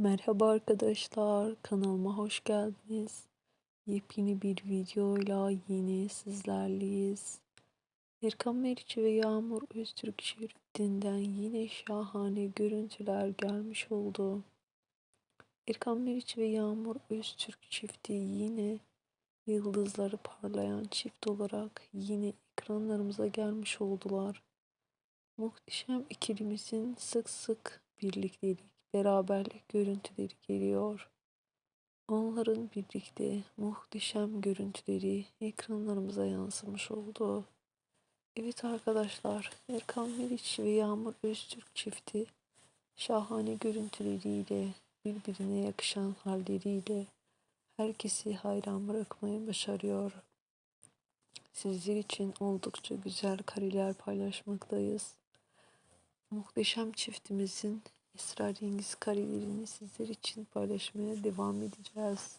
Merhaba arkadaşlar, kanalıma hoş geldiniz. Yepyeni bir videoyla yine sizlerleyiz. Erkan Meriç ve Yağmur Öztürk çiftinden yine şahane görüntüler gelmiş oldu. Erkan Meriç ve Yağmur Öztürk çifti yine yıldızları parlayan çift olarak yine ekranlarımıza gelmiş oldular. Muhteşem ikilimizin sık sık birliktelik, beraberlik görüntüleri geliyor. Onların birlikte muhteşem görüntüleri ekranlarımıza yansımış oldu. Evet arkadaşlar, Erkan Meriç ve Yağmur Öztürk çifti şahane görüntüleriyle, birbirine yakışan halleriyle herkesi hayran bırakmayı başarıyor. Sizler için oldukça güzel kareler paylaşmaktayız. Muhteşem çiftimizin esrarengiz karelerini sizler için paylaşmaya devam edeceğiz.